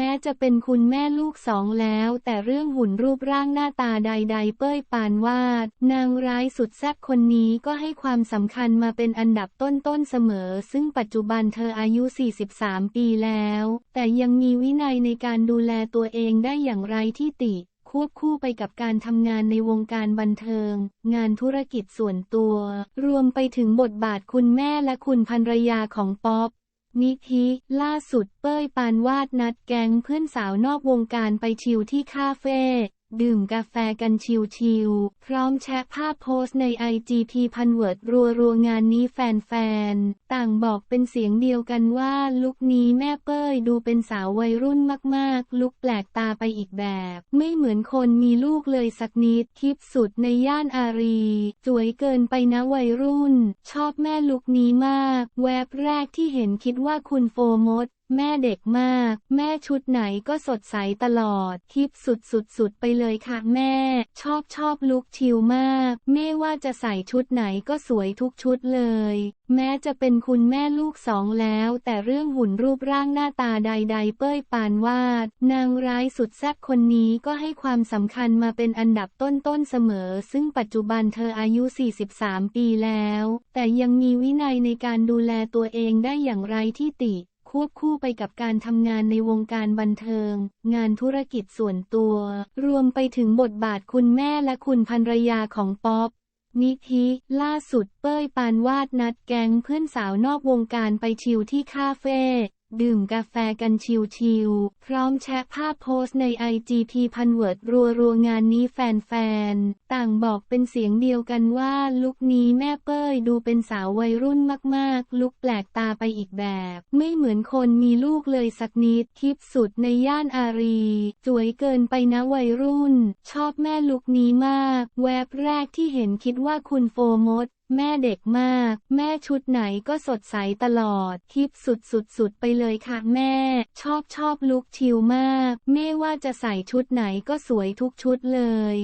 แม้จะเป็นคุณแม่ลูกสองแล้ว แต่เรื่องหุ่นรูปร่างหน้าตาใด ๆ เป้ยปานวาด นางร้ายสุดแซ่บคนนี้ก็ให้ความสำคัญมาเป็นอันดับต้นๆเสมอ ซึ่งปัจจุบันเธออายุ 43 ปีแล้ว แต่ยังมีวินัยในการดูแลตัวเองได้อย่างไรที่ติควบคู่ไปกับการทำงานในวงการบันเทิง งานธุรกิจส่วนตัว รวมไปถึงบทบาทคุณแม่และคุณภรรยาของป๊อป นิธิล่าสุดเป้ยปานวาดนัดแก๊งเพื่อนสาวนอกวงการไปชิลที่คาเฟ่ ดื่มกาแฟกันชิลๆ พร้อมแชะภาพโพสต์ใน IGP พันเวิร์ดรัวรัวงานนี้แฟนๆ ต่างบอกเป็นเสียงเดียวกันว่าลุคนี้แม่เป้ยดูเป็นสาววัยรุ่นมากๆ ลุคแปลกตาไปอีกแบบ ไม่เหมือนคนมีลูกเลยสักนิด คลิปสุดในย่านอารี สวยเกินไปนะวัยรุ่น ชอบแม่ลุคนี้มาก แวบแรกที่เห็นคิดว่าคุณโฟมด แม่เด็กมาก แม่ชุดไหนก็สดใสตลอดคลิปสุดสุดสุดๆไปเลยค่ะแม่ ชอบชอบลุคชิลมากไม่ว่าจะใส่ชุดไหนก็สวยทุกชุดเลย แม้จะเป็นคุณแม่ลูกสองแล้ว แต่เรื่องหุ่นรูปร่างหน้าตาใด ๆ เป้ยปานวาด นางร้ายสุดแซ่บคนนี้ก็ให้ความสำคัญมาเป็นอันดับต้นๆเสมอ ซึ่งปัจจุบันเธออายุ 43 ปีแล้ว แต่ยังมีวินัยในการดูแลตัวเองได้อย่างไรที่ติ ควบคู่ไปกับการทำงานในวงการบันเทิง งานธุรกิจส่วนตัว รวมไปถึงบทบาทคุณแม่และคุณภรรยาของป๊อปนิธิล่าสุดเป้ยปานวาดนัดแก๊งเพื่อนสาวนอกวงการไปชิลที่คาเฟ่ ดื่มกาแฟกันชิลๆ พร้อมแชะภาพโพสต์ใน IGP พันเวิร์ดรัวรัวงานนี้แฟนๆ ต่างบอกเป็นเสียงเดียวกันว่าลุคนี้แม่เป้ยดูเป็นสาววัยรุ่นมากๆ ลุคแปลกตาไปอีกแบบ ไม่เหมือนคนมีลูกเลยสักนิด คลิปสุดในย่านอารี สวยเกินไปนะวัยรุ่น ชอบแม่ลุคนี้มาก แวบแรกที่เห็นคิดว่าคุณโฟมด แม่เด็กมาก แม่ชุดไหนก็สดใสตลอดคลิปสุดสุดสุดไปเลยค่ะแม่ ชอบชอบลุคชิลมากไม่ว่าจะใส่ชุดไหนก็สวยทุกชุดเลย